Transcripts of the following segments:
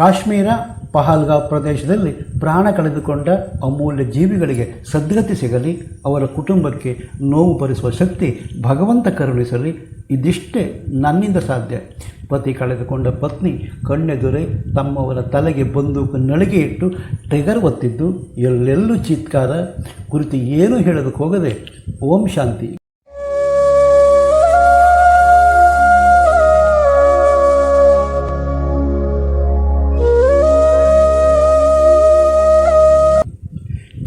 ಕಾಶ್ಮೀರ ಪಹಲ್ಗಾ ಪ್ರದೇಶದಲ್ಲಿ ಪ್ರಾಣ ಕಳೆದುಕೊಂಡ ಅಮೂಲ್ಯ ಜೀವಿಗಳಿಗೆ ಸದ್ಗತಿ ಸಿಗಲಿ, ಅವರ ಕುಟುಂಬಕ್ಕೆ ನೋವು ಭರಿಸುವ ಶಕ್ತಿ ಭಗವಂತ ಕರುಣಿಸಲಿ, ಇದಿಷ್ಟೇ ನನ್ನಿಂದ ಸಾಧ್ಯ. ಪತಿ ಕಳೆದುಕೊಂಡ ಪತ್ನಿ ಕಣ್ಣೆದುರೆ ತಮ್ಮವರ ತಲೆಗೆ ಬಂದೂಕು ನಳಿಗೆ ಇಟ್ಟು ಟೆಗರ್ ಒತ್ತಿದ್ದು, ಎಲ್ಲೆಲ್ಲೂ ಚೀತ್ಕಾರ. ಕುರಿತು ಏನೂ ಹೇಳೋದಕ್ಕೆ ಹೋಗದೆ, ಓಂ ಶಾಂತಿ.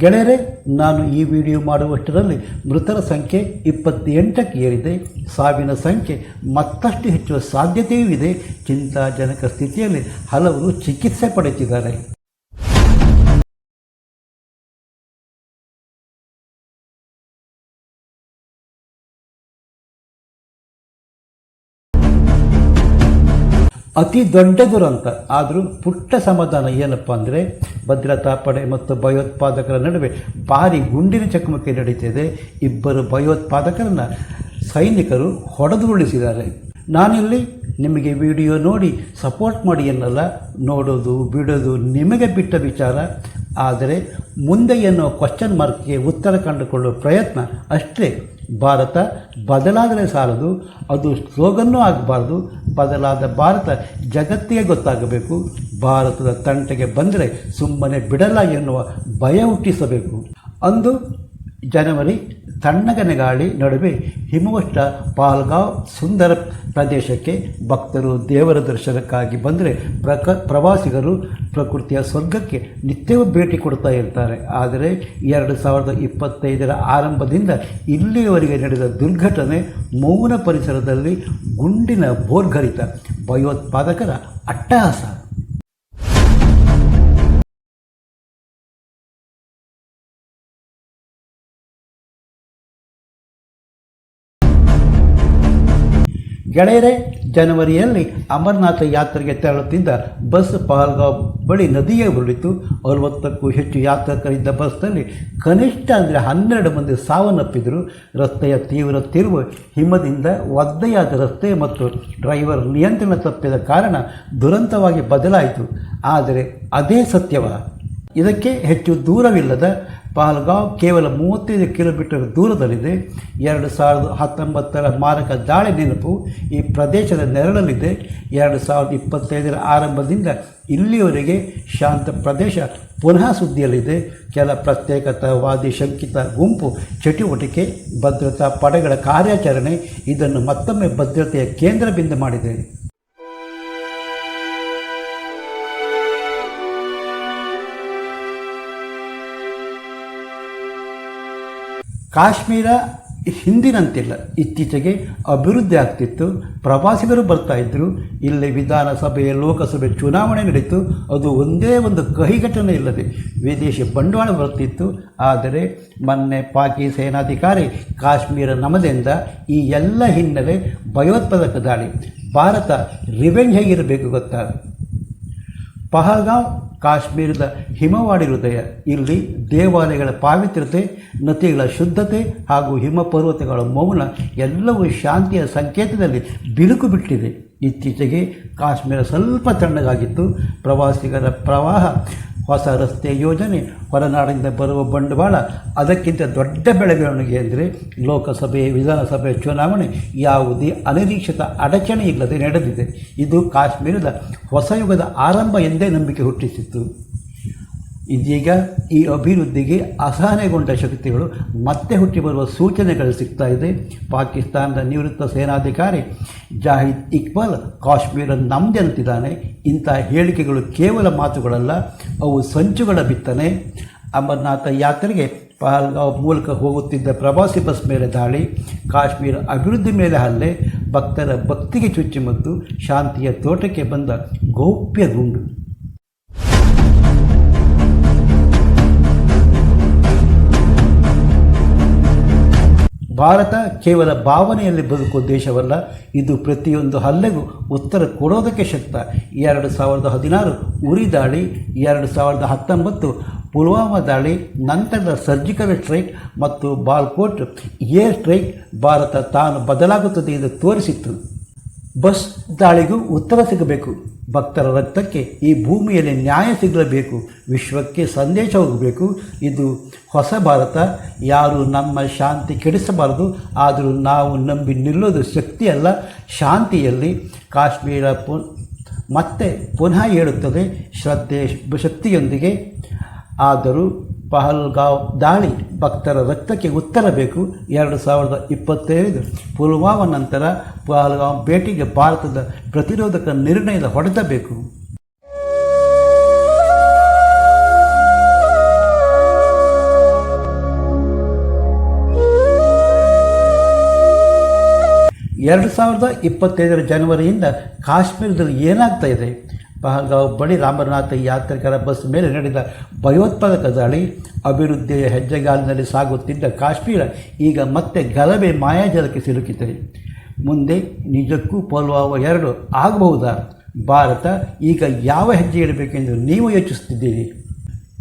ಗೆಳೆಯರೆ, ನಾನು ಈ ವಿಡಿಯೋ ಮಾಡುವಷ್ಟರಲ್ಲಿ ಮೃತರ ಸಂಖ್ಯೆ ಇಪ್ಪತ್ತೆಂಟಕ್ಕೆ ಏರಿದೆ. ಸಾವಿನ ಸಂಖ್ಯೆ ಮತ್ತಷ್ಟು ಹೆಚ್ಚುವ ಸಾಧ್ಯತೆಯೂ ಇದೆ. ಚಿಂತಾಜನಕ ಸ್ಥಿತಿಯಲ್ಲಿ ಹಲವರು ಚಿಕಿತ್ಸೆ ಪಡೆಯುತ್ತಿದ್ದಾರೆ. ಅತಿ ದೊಡ್ಡ ದುರಂತ ಆದರೂ ಪುಟ್ಟ ಸಮಾಧಾನ ಏನಪ್ಪ ಅಂದರೆ ಭದ್ರತಾ ಪಡೆ ಮತ್ತು ಭಯೋತ್ಪಾದಕರ ನಡುವೆ ಭಾರಿ ಗುಂಡಿನ ಚಕಮಕಿ ನಡೀತಿದೆ. ಇಬ್ಬರು ಭಯೋತ್ಪಾದಕರನ್ನು ಸೈನಿಕರು ಹೊಡೆದು ಉಳಿಸಿದ್ದಾರೆ ನಾನಿಲ್ಲಿ ನಿಮಗೆ ವಿಡಿಯೋ ನೋಡಿ ಸಪೋರ್ಟ್ ಮಾಡಿ ಎನ್ನಲ್ಲ ನೋಡೋದು, ಬಿಡೋದು ನಿಮಗೆ ಬಿಟ್ಟ ವಿಚಾರ. ಆದರೆ ಮುಂದೆ ಏನೋ ಕ್ವಶನ್ ಮಾರ್ಕ್ಗೆ ಉತ್ತರ ಕಂಡುಕೊಳ್ಳುವ ಪ್ರಯತ್ನ ಅಷ್ಟೇ. ಭಾರತ ಬದಲಾದರೆ ಸಾಲದು, ಅದು ಸ್ಲೋಗನ್ನೂ ಆಗಬಾರ್ದು. ಬದಲಾದ ಭಾರತ ಜಗತ್ತಿಗೆ ಗೊತ್ತಾಗಬೇಕು. ಭಾರತದ ತಂಟೆಗೆ ಬಂದರೆ ಸುಮ್ಮನೆ ಬಿಡಲ್ಲ ಎನ್ನುವ ಭಯ ಹುಟ್ಟಿಸಬೇಕು. ಅಂದು ಜನವರಿ ತಣ್ಣಗನೆ ಗಾಳಿ ನಡುವೆ ಹಿಮವಷ್ಟ ಪಾಲ್ಗಾವ್ ಸುಂದರ ಪ್ರದೇಶಕ್ಕೆ ಭಕ್ತರು ದೇವರ ದರ್ಶನಕ್ಕಾಗಿ ಬಂದರೆ ಪ್ರಕ ಪ್ರವಾಸಿಗರು ಪ್ರಕೃತಿಯ ಸ್ವರ್ಗಕ್ಕೆ ನಿತ್ಯವೂ ಭೇಟಿ ಕೊಡ್ತಾ ಇರ್ತಾರೆ. ಆದರೆ ಎರಡು ಸಾವಿರದ ಇಪ್ಪತ್ತೈದರ ಆರಂಭದಿಂದ ಇಲ್ಲಿಯವರೆಗೆ ನಡೆದ ದುರ್ಘಟನೆ ಮೌನ ಪರಿಸರದಲ್ಲಿ ಗುಂಡಿನ ಬೋರ್ಗರಿತ ಭಯೋತ್ಪಾದಕರ ಅಟ್ಟಹಾಸ. ಗೆಳೆಯರೇ, ಜನವರಿಯಲ್ಲಿ ಅಮರನಾಥ ಯಾತ್ರೆಗೆ ತೆರಳುತ್ತಿದ್ದ ಬಸ್ ಪಾಲ್ಗ ಬಳಿ ನದಿಯೇ ಉರುಳಿತು ಅರವತ್ತಕ್ಕೂ ಹೆಚ್ಚು ಯಾತ್ರಿಕರಿದ್ದ ಬಸ್ನಲ್ಲಿ ಕನಿಷ್ಠ ಅಂದರೆ ಹನ್ನೆರಡು ಮಂದಿ ಸಾವನ್ನಪ್ಪಿದರು. ರಸ್ತೆಯ ತೀವ್ರ ತಿರುವು ಹಿಮದಿಂದ ಒದ್ದೆಯಾದ ರಸ್ತೆ ಮತ್ತು ಡ್ರೈವರ್ ನಿಯಂತ್ರಣ ತಪ್ಪಿದ ಕಾರಣ ದುರಂತವಾಗಿ ಬದಲಾಯಿತು. ಆದರೆ ಅದೇ ಸತ್ಯವ. ಇದಕ್ಕೆ ಹೆಚ್ಚು ದೂರವಿಲ್ಲದ ಪಹಲ್ಗಾಂವ್ ಕೇವಲ ಮೂವತ್ತೈದು ಕಿಲೋಮೀಟರ್ ದೂರದಲ್ಲಿದೆ. ಎರಡು ಸಾವಿರದ ಹತ್ತೊಂಬತ್ತರ ಮಾರಕ ದಾಳಿ ನೆನಪು ಈ ಪ್ರದೇಶದ ನೆರಳಲ್ಲಿದೆ. ಎರಡು ಸಾವಿರದ ಇಪ್ಪತ್ತೈದರ ಆರಂಭದಿಂದ ಇಲ್ಲಿಯವರೆಗೆ ಶಾಂತ ಪ್ರದೇಶ ಪುನಃ ಸುದ್ದಿಯಲ್ಲಿದೆ. ಕೆಲ ಪ್ರತ್ಯೇಕತಾವಾದಿ ಶಂಕಿತ ಗುಂಪು ಚಟುವಟಿಕೆ, ಭದ್ರತಾ ಪಡೆಗಳ ಕಾರ್ಯಾಚರಣೆ, ಇದನ್ನು ಮತ್ತೊಮ್ಮೆ ಭದ್ರತೆಯ ಕೇಂದ್ರ ಬಿಂದು ಮಾಡಿದೆ. ಕಾಶ್ಮೀರ ಹಿಂದಿನಂತಿಲ್ಲ. ಇತ್ತೀಚೆಗೆ ಅಭಿವೃದ್ಧಿ ಆಗ್ತಿತ್ತು. ಪ್ರವಾಸಿಗರು ಬರ್ತಾ ಇದ್ದರು ಇಲ್ಲಿ ವಿಧಾನಸಭೆ, ಲೋಕಸಭೆ ಚುನಾವಣೆ ನಡೀತು. ಅದು ಒಂದೇ ಒಂದು ಕಹಿ ಘಟನೆ ಇಲ್ಲದೆ ವಿದೇಶಿ ಬಂಡವಾಳ ಬರ್ತಿತ್ತು. ಆದರೆ ಮೊನ್ನೆ ಪಾಕಿ ಸೇನಾಧಿಕಾರಿ ಕಾಶ್ಮೀರ ನಮದಿಂದ ಈ ಎಲ್ಲ ಹಿನ್ನೆಲೆ ಭಯೋತ್ಪಾದಕ ದಾಳಿ. ಭಾರತ ರಿವೆಂಜ್ ಹೇಗಿರಬೇಕು ಗೊತ್ತಾ? ಪಹಲ್ಗಾಂವ್ ಕಾಶ್ಮೀರದ ಹಿಮವಾಡಿ ಹೃದಯ ಇಲ್ಲಿ ದೇವಾಲಯಗಳ ಪಾವಿತ್ರ್ಯತೆ, ನದಿಗಳ ಶುದ್ಧತೆ ಹಾಗೂ ಹಿಮ ಪರ್ವತಗಳ ಮೌನ ಎಲ್ಲವೂ ಶಾಂತಿಯ ಸಂಕೇತದಲ್ಲಿ ಬಿರುಕು ಬಿಟ್ಟಿದೆ. ಇತ್ತೀಚೆಗೆ ಕಾಶ್ಮೀರ ಸ್ವಲ್ಪ ತಣ್ಣಗಾಗಿತ್ತು. ಪ್ರವಾಸಿಗರ ಪ್ರವಾಹ ಹೊಸ ರಸ್ತೆ ಯೋಜನೆ ಹೊರನಾಡಿನಿಂದ ಬರುವ ಬಂಡವಾಳ, ಅದಕ್ಕಿಂತ ದೊಡ್ಡ ಬೆಳವಣಿಗೆ ಅಂದರೆ ಲೋಕಸಭೆ, ವಿಧಾನಸಭೆ ಚುನಾವಣೆ ಯಾವುದೇ ಅನಿರೀಕ್ಷಿತ ಅಡಚಣೆ ಇಲ್ಲದೆ ನಡೆದಿದೆ. ಇದು ಕಾಶ್ಮೀರದ ಹೊಸ ಯುಗದ ಆರಂಭ ಎಂದೇ ನಂಬಿಕೆ ಹುಟ್ಟಿಸಿತ್ತು. ಇದೀಗ ಈ ಅಭಿವೃದ್ಧಿಗೆ ಅಸಹನೆಗೊಂಡ ಶಕ್ತಿಗಳು ಮತ್ತೆ ಹುಟ್ಟಿ ಬರುವ ಸೂಚನೆಗಳು ಸಿಗ್ತಾ ಇದೆ. ಪಾಕಿಸ್ತಾನದ ನಿವೃತ್ತ ಸೇನಾಧಿಕಾರಿ ಜಾಹಿದ್ ಇಕ್ಬಾಲ್ ಕಾಶ್ಮೀರ ನಮ್ಮದೇ ಅಂತಿದ್ದಾನೆ ಇಂಥ ಹೇಳಿಕೆಗಳು ಕೇವಲ ಮಾತುಗಳಲ್ಲ, ಅವು ಸಂಚುಗಳ ಬಿತ್ತನೆ. ಅಮರನಾಥ ಯಾತ್ರೆಗೆ ಪಹಲ್ಗಾವ್ ಮೂಲಕ ಹೋಗುತ್ತಿದ್ದ ಪ್ರವಾಸಿ ಬಸ್ ಮೇಲೆ ದಾಳಿ, ಕಾಶ್ಮೀರ ಅಭಿವೃದ್ಧಿ ಮೇಲೆ ಹಲ್ಲೆ, ಭಕ್ತರ ಭಕ್ತಿಗೆ ಚುಚ್ಚುಮದ್ದು ಶಾಂತಿಯ ತೋಟಕ್ಕೆ ಬಂದ ಗೌಪ್ಯ ಗುಂಡು ಭಾರತ ಕೇವಲ ಭಾವನೆಯಲ್ಲಿ ಬದುಕುವ ದೇಶವಲ್ಲ, ಇದು ಪ್ರತಿಯೊಂದು ಹಲ್ಲೆಗೂ ಉತ್ತರ ಕೊಡೋದಕ್ಕೆ ಶಕ್ತ. ಎರಡು ಸಾವಿರದ ಹದಿನಾರು ಉರಿ ದಾಳಿ, ಎರಡು ಸಾವಿರದ ಹತ್ತೊಂಬತ್ತು ಪುಲ್ವಾಮಾ ದಾಳಿ, ನಂತರದ ಸರ್ಜಿಕಲ್ ಸ್ಟ್ರೈಕ್ ಮತ್ತು ಬಾಲ್ಕೋಟ್ ಏರ್ ಸ್ಟ್ರೈಕ್ ಭಾರತ ತಾನು ಬದಲಾಗುತ್ತದೆ ಎಂದು ತೋರಿಸಿತ್ತು. ಬಸ್ ದಾಳಿಗೂ ಉತ್ತರ ಸಿಗಬೇಕು. ಭಕ್ತರ ರಕ್ತಕ್ಕೆ ಈ ಭೂಮಿಯಲ್ಲಿ ನ್ಯಾಯ ಸಿಗಲೇಬೇಕು, ವಿಶ್ವಕ್ಕೆ ಸಂದೇಶ ಹೋಗಬೇಕು. ಇದು ಹೊಸ ಭಾರತ. ಯಾರು ನಮ್ಮ ಶಾಂತಿ ಕೆಡಿಸಬಾರದು, ಆದರೂ ನಾವು ನಂಬಿ ನಿಲ್ಲೋದು ಶಕ್ತಿಯಲ್ಲ ಶಾಂತಿಯಲ್ಲಿ. ಕಾಶ್ಮೀರ ಪು, ಮತ್ತೆ ಪುನಃ ಹೇಳುತ್ತದೆ, ಶ್ರದ್ಧೆ, ಶಕ್ತಿಯೊಂದಿಗೆ. ಆದರೂ ಪಹಲ್ಗಾಂವ್ ದಾಳಿ ಭಕ್ತರ ರಕ್ತಕ್ಕೆ ಉತ್ತರ ಬೇಕು. ಎರಡು ಸಾವಿರದ ಇಪ್ಪತ್ತೈದು ಪುಲ್ವಾಮ ನಂತರ ಪಹಲ್ಗಾವ್ ಭೇಟಿಗೆ ಭಾರತದ ಪ್ರತಿರೋಧಕ ನಿರ್ಣಯದ ಹೊಡೆತ ಎರಡು ಸಾವಿರದ ಇಪ್ಪತ್ತೈದರ ಜನವರಿಯಿಂದ ಕಾಶ್ಮೀರದಲ್ಲಿ ಏನಾಗ್ತಾ ಇದೆ? ಪಹಲ್ಗಾವ್ ಬಳಿ ರಾಮನಾಥ ಯಾತ್ರಿಕರ ಬಸ್ ಮೇಲೆ ನಡೆದ ಭಯೋತ್ಪಾದಕ ದಾಳಿ, ಅಭಿವೃದ್ಧಿಯ ಹೆಜ್ಜೆಗಾಲಿನಲ್ಲಿ ಸಾಗುತ್ತಿದ್ದ ಕಾಶ್ಮೀರ ಈಗ ಮತ್ತೆ ಗಲಭೆ ಮಾಯಾಜಲಕ್ಕೆ ಸಿಲುಕಿದೆ. ಮುಂದೆ ನಿಜಕ್ಕೂ ಪುಲ್ವಾಮಾ ಎರಡು ಆಗಬಹುದಾ? ಭಾರತ ಈಗ ಯಾವ ಹೆಜ್ಜೆ ಇಡಬೇಕೆಂದು ನೀವು ಯೋಚಿಸುತ್ತಿದ್ದೀರಿ?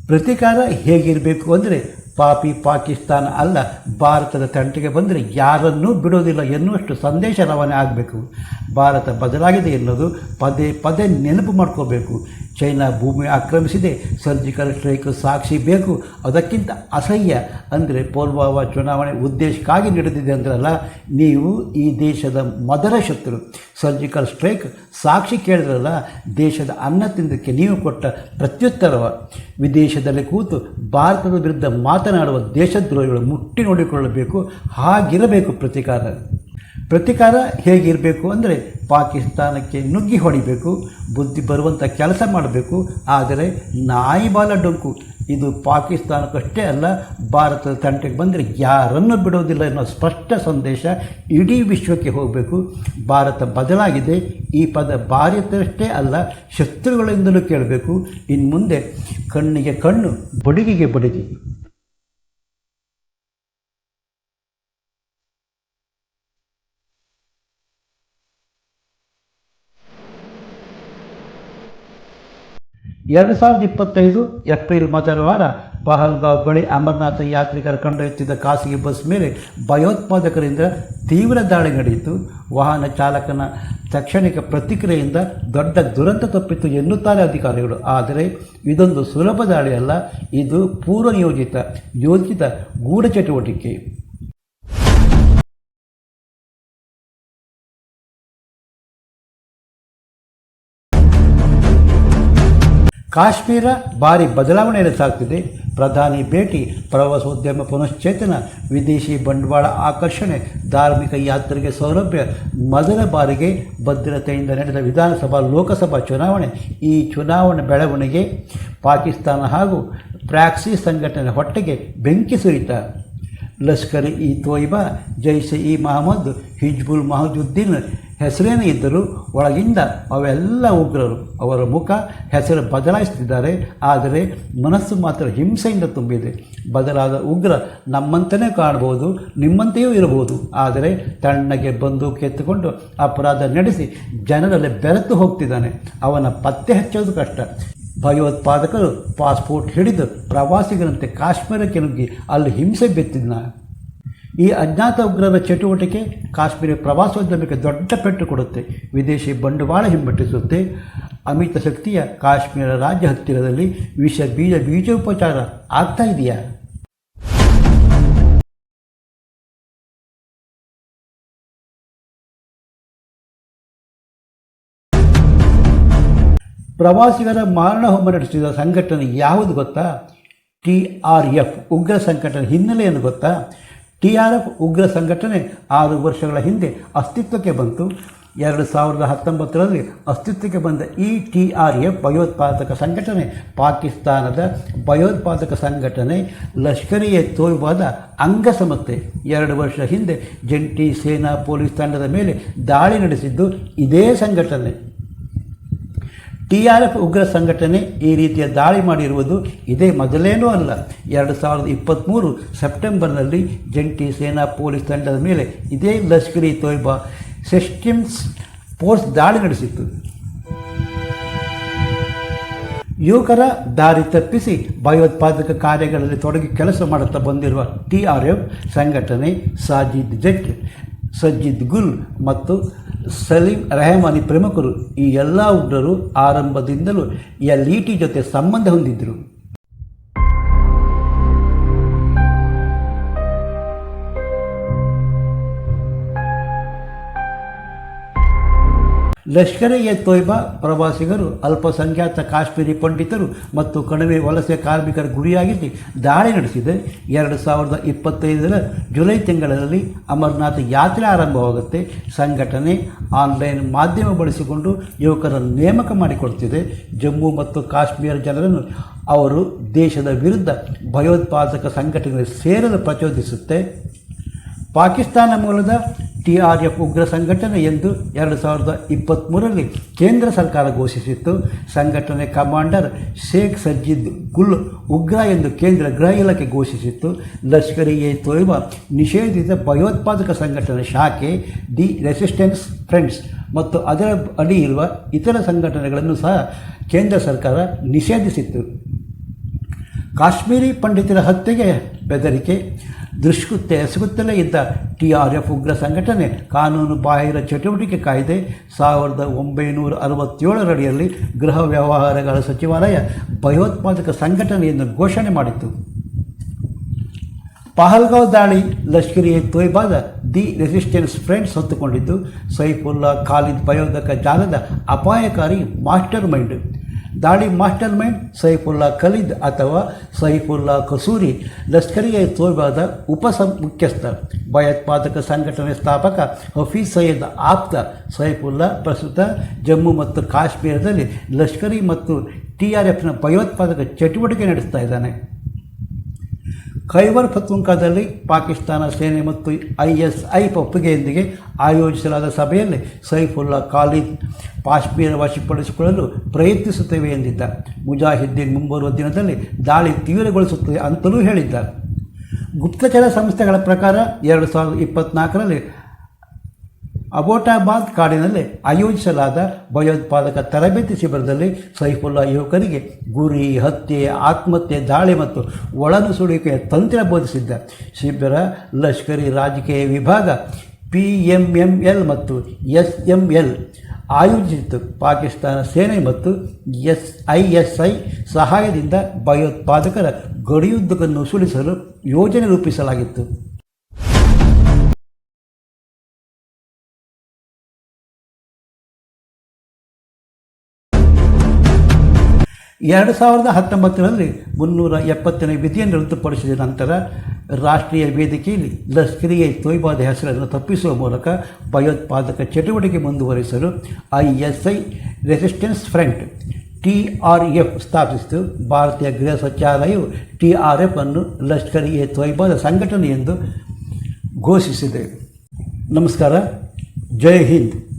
ಪ್ರತಿಕಾರ ಹೇಗಿರಬೇಕು ಅಂದರೆ ಪಾಪಿ ಪಾಕಿಸ್ತಾನ ಅಲ್ಲ, ಭಾರತದ ತಂಟೆಗೆ ಬಂದರೆ ಯಾರನ್ನೂ ಬಿಡೋದಿಲ್ಲ ಎನ್ನುವಷ್ಟು ಸಂದೇಶ ರವಾನೆ ಆಗಬೇಕು. ಭಾರತ ಬದಲಾಗಿದೆ ಎನ್ನುವುದು ಪದೇ ಪದೇ ನೆನಪು ಮಾಡ್ಕೋಬೇಕು. ಚೈನಾ ಭೂಮಿ ಆಕ್ರಮಿಸಿದೆ, ಸರ್ಜಿಕಲ್ ಸ್ಟ್ರೈಕ್ ಸಾಕ್ಷಿ ಬೇಕು, ಅದಕ್ಕಿಂತ ಅಸಹ್ಯ ಅಂದರೆ ಪುಲ್ವಾಮಾ ಚುನಾವಣೆ ಉದ್ದೇಶಕ್ಕಾಗಿ ನಡೆದಿದೆ ಅಂದ್ರಲ್ಲ, ನೀವು ಈ ದೇಶದ ಮೊದಲ ಶತ್ರು. ಸರ್ಜಿಕಲ್ ಸ್ಟ್ರೈಕ್ ಸಾಕ್ಷಿ ಕೇಳಿದ್ರಲ್ಲ, ದೇಶದ ಅನ್ನ ತಿಂದಕ್ಕೆ ನೀವು ಕೊಟ್ಟ ಪ್ರತ್ಯುತ್ತರವ. ವಿದೇಶದಲ್ಲಿ ಕೂತು ಭಾರತದ ವಿರುದ್ಧ ಮಾತನಾಡುವ ದೇಶದ್ರೋಹಿಗಳು ಮುಟ್ಟಿ ನೋಡಿಕೊಳ್ಳಬೇಕು. ಹಾಗಿರಬೇಕು ಪ್ರತಿಕಾರ. ಪ್ರತಿಕಾರ ಹೇಗಿರಬೇಕು ಅಂದರೆ ಪಾಕಿಸ್ತಾನಕ್ಕೆ ನುಗ್ಗಿ ಹೊಡಿಬೇಕು, ಬುದ್ಧಿ ಬರುವಂಥ ಕೆಲಸ ಮಾಡಬೇಕು. ಆದರೆ ನಾಯಿ ಬಾಲ ಡೊಂಕು, ಇದು ಪಾಕಿಸ್ತಾನಕ್ಕಷ್ಟೇ ಅಲ್ಲ, ಭಾರತದ ತಂಟೆಗೆ ಬಂದರೆ ಯಾರನ್ನು ಬಿಡೋದಿಲ್ಲ ಅನ್ನೋ ಸ್ಪಷ್ಟ ಸಂದೇಶ ಇಡೀ ವಿಶ್ವಕ್ಕೆ ಹೋಗಬೇಕು. ಭಾರತ ಬದಲಾಗಿದೆ, ಈ ಪದ ಭಾರತಷ್ಟೇ ಅಲ್ಲ, ಶತ್ರುಗಳಿಂದಲೂ ಕೇಳಬೇಕು. ಇನ್ನು ಮುಂದೆ ಕಣ್ಣಿಗೆ ಕಣ್ಣು, ಬಡುಗಿಗೆ ಬಡುಗಿ. ಎರಡು ಸಾವಿರದ ಇಪ್ಪತ್ತೈದು ಏಪ್ರಿಲ್ ಮೊದಲ ವಾರ ಪಹಲ್ಗಾವ್ ಬಳಿ ಅಮರನಾಥ ಯಾತ್ರಿಕರು ಕೊಂಡೊಯ್ಯುತ್ತಿದ್ದ ಖಾಸಗಿ ಬಸ್ ಮೇಲೆ ಭಯೋತ್ಪಾದಕರಿಂದ ತೀವ್ರ ದಾಳಿ ನಡೆಯಿತು. ವಾಹನ ಚಾಲಕನ ತಕ್ಷಣಿಕ ಪ್ರತಿಕ್ರಿಯೆಯಿಂದ ದೊಡ್ಡ ದುರಂತ ತಪ್ಪಿತು ಎನ್ನುತ್ತಾರೆ ಅಧಿಕಾರಿಗಳು. ಆದರೆ ಇದೊಂದು ಸುಲಭ ದಾಳಿ ಅಲ್ಲ ಇದು ಪೂರ್ವ ನಿಯೋಜಿತ ಯೋಜಿತ ಗೂಢ ಚಟುವಟಿಕೆ ಕಾಶ್ಮೀರ ಭಾರಿ ಬದಲಾವಣೆಯಲ್ಲಿ ಸಾಗ್ತಿದೆ ಪ್ರಧಾನಿ ಭೇಟಿ, ಪ್ರವಾಸೋದ್ಯಮ ಪುನಶ್ಚೇತನ, ವಿದೇಶಿ ಬಂಡವಾಳ ಆಕರ್ಷಣೆ, ಧಾರ್ಮಿಕ ಯಾತ್ರೆಗೆ ಸೌಲಭ್ಯ, ಮೊದಲ ಬಾರಿಗೆ ಭದ್ರತೆಯಿಂದ ನಡೆದ ವಿಧಾನಸಭಾ, ಲೋಕಸಭಾ ಚುನಾವಣೆ, ಈ ಚುನಾವಣೆ ಬೆಳವಣಿಗೆ ಪಾಕಿಸ್ತಾನ ಹಾಗೂ ಪ್ರಾಕ್ಸಿ ಸಂಘಟನೆ ಹೊಟ್ಟೆಗೆ ಬೆಂಕಿ ಸುರಿತ. ಲಷ್ಕರ್ ಇ ತೊಯ್ಬಾ, ಜೈಷ್ ಇ ಮಹಮ್ಮದ್ ಹಿಜ್ಬುಲ್ ಮಹಜುದ್ದೀನ್ ಹೆಸರೇನೇ ಇದ್ದರೂ ಒಳಗಿಂದ ಅವೆಲ್ಲ ಉಗ್ರರು. ಅವರ ಮುಖ ಹೆಸರು ಬದಲಾಯಿಸ್ತಿದ್ದಾರೆ ಆದರೆ ಮನಸ್ಸು ಮಾತ್ರ ಹಿಂಸೆಯಿಂದ ತುಂಬಿದೆ. ಬದಲಾದ ಉಗ್ರ ನಮ್ಮಂತಲೇ ಕಾಣಬಹುದು, ನಿಮ್ಮಂತೆಯೂ ಇರಬಹುದು. ಆದರೆ ತಣ್ಣಗೆ ಬಂದು ಕೆತ್ತುಕೊಂಡು ಅಪರಾಧ ನಡೆಸಿ ಜನರಲ್ಲಿ ಬೆರೆತು ಹೋಗ್ತಿದ್ದಾನೆ. ಅವನ ಪತ್ತೆ ಹಚ್ಚೋದು ಕಷ್ಟ. ಭಯೋತ್ಪಾದಕರು ಪಾಸ್ಪೋರ್ಟ್ ಹಿಡಿದು ಪ್ರವಾಸಿಗರಂತೆ ಕಾಶ್ಮೀರಕ್ಕೆ ನುಗ್ಗಿ ಅಲ್ಲಿ ಹಿಂಸೆ ಬೆತ್ತಿದ್ದ ಈ ಅಜ್ಞಾತ ಉಗ್ರರ ಚಟುವಟಿಕೆ ಕಾಶ್ಮೀರ ಪ್ರವಾಸೋದ್ಯಮಕ್ಕೆ ದೊಡ್ಡ ಪೆಟ್ಟು ಕೊಡುತ್ತೆ. ವಿದೇಶಿ ಬಂಡವಾಳ ಹಿಂಬಟ್ಟಿಸುತ್ತೆ. ಅಮಿತ ಶಕ್ತಿಯ ಕಾಶ್ಮೀರ ರಾಜ್ಯ ಹತ್ತಿರದಲ್ಲಿ ವಿಷ ಬೀಜ ಬೀಜೋಪಚಾರ ಆಗ್ತಾ ಇದೆಯಾ? ಪ್ರವಾಸಿಗರ ಮಾರಣ ಹೋಮ ನಡೆಸಿದ ಸಂಘಟನೆ ಯಾವುದು ಗೊತ್ತಾ? ಟಿ ಆರ್ ಎಫ್ ಉಗ್ರ ಸಂಘಟನೆ ಹಿನ್ನೆಲೆಯನ್ನು ಗೊತ್ತಾ? ಟಿ ಆರ್ ಎಫ್ ಉಗ್ರ ಸಂಘಟನೆ ಆರು ವರ್ಷಗಳ ಹಿಂದೆ ಅಸ್ತಿತ್ವಕ್ಕೆ ಬಂತು. ಎರಡು ಸಾವಿರದ ಹತ್ತೊಂಬತ್ತರಲ್ಲಿ ಅಸ್ತಿತ್ವಕ್ಕೆ ಬಂದ ಈ ಟಿ ಆರ್ ಎಫ್ ಭಯೋತ್ಪಾದಕ ಸಂಘಟನೆ, ಪಾಕಿಸ್ತಾನದ ಭಯೋತ್ಪಾದಕ ಸಂಘಟನೆ ಲಷ್ಕರಿ ಎ ತೋಯ್ಬಾದ ಎರಡು ವರ್ಷ ಹಿಂದೆ ಜಂಟಿ ಸೇನಾ ಪೊಲೀಸ್ ತಂಡದ ಮೇಲೆ ದಾಳಿ ನಡೆಸಿದ್ದು ಇದೇ ಸಂಘಟನೆ. ಟಿ ಆರ್ ಎಫ್ ಉಗ್ರ ಸಂಘಟನೆ ಈ ರೀತಿಯ ದಾಳಿ ಮಾಡಿರುವುದು ಇದೇ ಮೊದಲೇನೂ ಅಲ್ಲ. ಎರಡು ಸಾವಿರದ ಇಪ್ಪತ್ತ್ಮೂರು ಸೆಪ್ಟೆಂಬರ್ನಲ್ಲಿ ಜಂಟಿ ಸೇನಾ ಪೊಲೀಸ್ ತಂಡದ ಮೇಲೆ ಇದೇ ಲಷ್ಕರಿ ತೊಯ್ಬಾ ಸೆಸ್ಟಿಮ್ಸ್ ಫೋರ್ಸ್ ದಾಳಿ ನಡೆಸಿತ್ತು. ಯುವಕರ ದಾರಿ ತಪ್ಪಿಸಿ ಭಯೋತ್ಪಾದಕ ಕಾರ್ಯಗಳಲ್ಲಿ ತೊಡಗಿ ಕೆಲಸ ಮಾಡುತ್ತಾ ಬಂದಿರುವ ಟಿ ಆರ್ ಎಫ್ ಸಂಘಟನೆ ಸಾಜಿದ್ ಜಟ್, ಸಜ್ಜಿದ್ ಗುಲ್ ಮತ್ತು ಸಲೀಂ ರೆಹಮಾನಿ ಪ್ರಮುಖರು ಈ ಎಲ್ಲ ಉಗ್ರರು ಆರಂಭದಿಂದಲೂ ಎಲ್ ಇ ಟಿ ಜೊತೆ ಸಂಬಂಧ ಹೊಂದಿದ್ದರು. ಲಷ್ಕರ್ ಎ ತೊಯ್ಬಾ ಪ್ರವಾಸಿಗರು, ಅಲ್ಪಸಂಖ್ಯಾತ ಕಾಶ್ಮೀರಿ ಪಂಡಿತರು ಮತ್ತು ಕಣಿವೆ ವಲಸೆ ಕಾರ್ಮಿಕರ ಗುರಿಯಾಗಿದ್ದು ದಾಳಿ ನಡೆಸಿದೆ. ಎರಡು ಸಾವಿರದ ಇಪ್ಪತ್ತೈದರ ಜುಲೈ ತಿಂಗಳಲ್ಲಿ ಅಮರನಾಥ ಯಾತ್ರೆ ಆರಂಭವಾಗುತ್ತೆ. ಸಂಘಟನೆ ಆನ್ಲೈನ್ ಮಾಧ್ಯಮ ಬಳಸಿಕೊಂಡು ಯುವಕರನ್ನು ನೇಮಕ ಮಾಡಿಕೊಡ್ತಿದೆ ಜಮ್ಮು ಮತ್ತು ಕಾಶ್ಮೀರ ಜನರನ್ನು ಅವರು ದೇಶದ ವಿರುದ್ಧ ಭಯೋತ್ಪಾದಕ ಸಂಘಟನೆ ಸೇರಲು ಪ್ರಚೋದಿಸುತ್ತೆ. ಪಾಕಿಸ್ತಾನ ಮೂಲದ ಟಿ ಆರ್ ಎಫ್ ಉಗ್ರ ಸಂಘಟನೆ ಎಂದು ಎರಡು ಸಾವಿರದ ಇಪ್ಪತ್ತ್ಮೂರರಲ್ಲಿ ಕೇಂದ್ರ ಸರ್ಕಾರ ಘೋಷಿಸಿತ್ತು. ಸಂಘಟನೆ ಕಮಾಂಡರ್ ಶೇಖ್ ಸಜ್ಜಿದ್ ಗುಲ್ ಉಗ್ರ ಎಂದು ಕೇಂದ್ರ ಗೃಹ ಇಲಾಖೆ ಘೋಷಿಸಿತ್ತು. ಲಷ್ಕರ್ ಎ ತೊಯ್ಬಾ ನಿಷೇಧಿತ ಭಯೋತ್ಪಾದಕ ಸಂಘಟನೆ ಶಾಖೆ, ದಿ ರೆಸಿಸ್ಟೆನ್ಸ್ ಫ್ರೆಂಡ್ಸ್ ಮತ್ತು ಅದರ ಅಡಿ ಇರುವ ಇತರ ಸಂಘಟನೆಗಳನ್ನು ಸಹ ಕೇಂದ್ರ ಸರ್ಕಾರ ನಿಷೇಧಿಸಿತ್ತು. ಕಾಶ್ಮೀರಿ ಪಂಡಿತರ ಹತ್ಯೆಗೆ ಬೆದರಿಕೆ ದುಷ್ಕೃತ್ಯ ಎಸಗುತ್ತಲೇ ಇದ್ದ ಟಿ ಆರ್ ಎಫ್ ಉಗ್ರ ಸಂಘಟನೆ ಕಾನೂನು ಬಾಹಿರ ಚಟುವಟಿಕೆ ಕಾಯ್ದೆ ಸಾವಿರದ ಒಂಬೈನೂರ ಅರವತ್ತೇಳರಡಿಯಲ್ಲಿ ಗೃಹ ವ್ಯವಹಾರಗಳ ಸಚಿವಾಲಯ ಭಯೋತ್ಪಾದಕ ಸಂಘಟನೆಯನ್ನು ಘೋಷಣೆ ಮಾಡಿತ್ತು. ಪಹಲ್ಗಾವ್ ದಾಳಿ ಲಷ್ಕರಿ ಎ ತೊಯ್ಬಾದ ದಿ ರೆಸಿಸ್ಟೆನ್ಸ್ ಫ್ರೆಂಡ್ಸ್ ಹೊತ್ತುಕೊಂಡಿದ್ದು, ಸೈಫುಲ್ಲಾ ಖಾಲಿದ್ ಭಯೋದಕ ಜಾಲದ ಅಪಾಯಕಾರಿ ಮಾಸ್ಟರ್ ಮೈಂಡ್. ದಾಳಿ ಮಾಸ್ಟರ್ ಮೈಂಡ್ ಸೈಫುಲ್ಲಾ ಖಲೀದ್ ಅಥವಾ ಸೈಫುಲ್ಲಾ ಕಸೂರಿ, ಲಷ್ಕರಿಯ ತೋಯ್ಬಾದ ಉಪ ಮುಖ್ಯಸ್ಥ, ಭಯೋತ್ಪಾದಕ ಸಂಘಟನೆ ಸ್ಥಾಪಕ ಹಫೀಜ್ ಸೈಯದ್ ಆಪ್ತ ಸೈಫುಲ್ಲಾ ಪ್ರಸ್ತುತ ಜಮ್ಮು ಮತ್ತು ಕಾಶ್ಮೀರದಲ್ಲಿ ಲಷ್ಕರಿ ಮತ್ತು ಟಿ ಆರ್ ಎಫ್ನ ಭಯೋತ್ಪಾದಕ ಚಟುವಟಿಕೆ ನಡೆಸ್ತಾ ಇದ್ದಾನೆ. ಖೈಬರ್ ಪತ್ವಂಕದಲ್ಲಿ ಪಾಕಿಸ್ತಾನ ಸೇನೆ ಮತ್ತು ಐ ಎಸ್ ಐ ಒಪ್ಪಿಗೆಯೊಂದಿಗೆ ಆಯೋಜಿಸಲಾದ ಸಭೆಯಲ್ಲಿ ಸೈಫುಲ್ಲಾ ಖಾಲಿದ್ ಕಾಶ್ಮೀರ ವಶಪಡಿಸಿಕೊಳ್ಳಲು ಪ್ರಯತ್ನಿಸುತ್ತೇವೆ ಎಂದಿದ್ದ. ಮುಜಾಹಿದ್ದೀನ್ ಮುಂಬರುವ ದಿನದಲ್ಲಿ ದಾಳಿ ತೀವ್ರಗೊಳಿಸುತ್ತದೆ ಅಂತಲೂ ಹೇಳಿದ್ದ. ಗುಪ್ತಚರ ಸಂಸ್ಥೆಗಳ ಪ್ರಕಾರ ಎರಡು ಸಾವಿರದ ಇಪ್ಪತ್ತ್ನಾಲ್ಕರಲ್ಲಿ ಅಬೋಟಾಬಾದ್ ಕಾಡಿನಲ್ಲಿ ಆಯೋಜಿಸಲಾದ ಭಯೋತ್ಪಾದಕ ತರಬೇತಿ ಶಿಬಿರದಲ್ಲಿ ಸೈಫುಲ್ಲಾ ಯುವಕರಿಗೆ ಗುರಿ, ಹತ್ಯೆ, ಆತ್ಮಹತ್ಯೆ, ದಾಳಿ ಮತ್ತು ಒಳನುಸುಳುವಿಕೆಯ ತಂತ್ರ ಬೋಧಿಸಿದ್ದ ಶಿಬಿರ ಲಷ್ಕರಿ ರಾಜಕೀಯ ವಿಭಾಗ ಪಿ ಎಂ ಎಂ ಎಲ್ ಮತ್ತು ಎಸ್ ಎಂ ಎಲ್ ಆಯೋಜಿಸಿತ್ತು. ಪಾಕಿಸ್ತಾನ ಸೇನೆ ಮತ್ತು ಎಸ್ ಐ ಎಸ್ ಐ ಸಹಾಯದಿಂದ ಭಯೋತ್ಪಾದಕರ ಗಡಿಯುದ್ದಕ್ಕನ್ನು ಸುಳಿಸಲು ಯೋಜನೆ ರೂಪಿಸಲಾಗಿತ್ತು. ಎರಡು ಸಾವಿರದ ಹತ್ತೊಂಬತ್ತರಲ್ಲಿ ಮುನ್ನೂರ ಎಪ್ಪತ್ತನೇ ವಿಧಿಯನ್ನು ರದ್ದುಪಡಿಸಿದ ನಂತರ ರಾಷ್ಟ್ರೀಯ ವೇದಿಕೆಯಲ್ಲಿ ಲಷ್ಕರಿಯ ತೊಯ್ಬಾದ ಹೆಸರನ್ನು ತಪ್ಪಿಸುವ ಮೂಲಕ ಭಯೋತ್ಪಾದಕ ಚಟುವಟಿಕೆ ಮುಂದುವರಿಸಲು I S I resistance front T R F ಸ್ಥಾಪಿಸಿತು. ಭಾರತೀಯ ಗೃಹ ಸಚಿವಾಲಯವು ಟಿ ಆರ್ ಎಫ್ ಅನ್ನು ಲಷ್ಕರಿಯ ತೊಯ್ಬಾದ ಸಂಘಟನೆ ಎಂದು ಘೋಷಿಸಿದೆ. ನಮಸ್ಕಾರ. ಜೈ ಹಿಂದ್.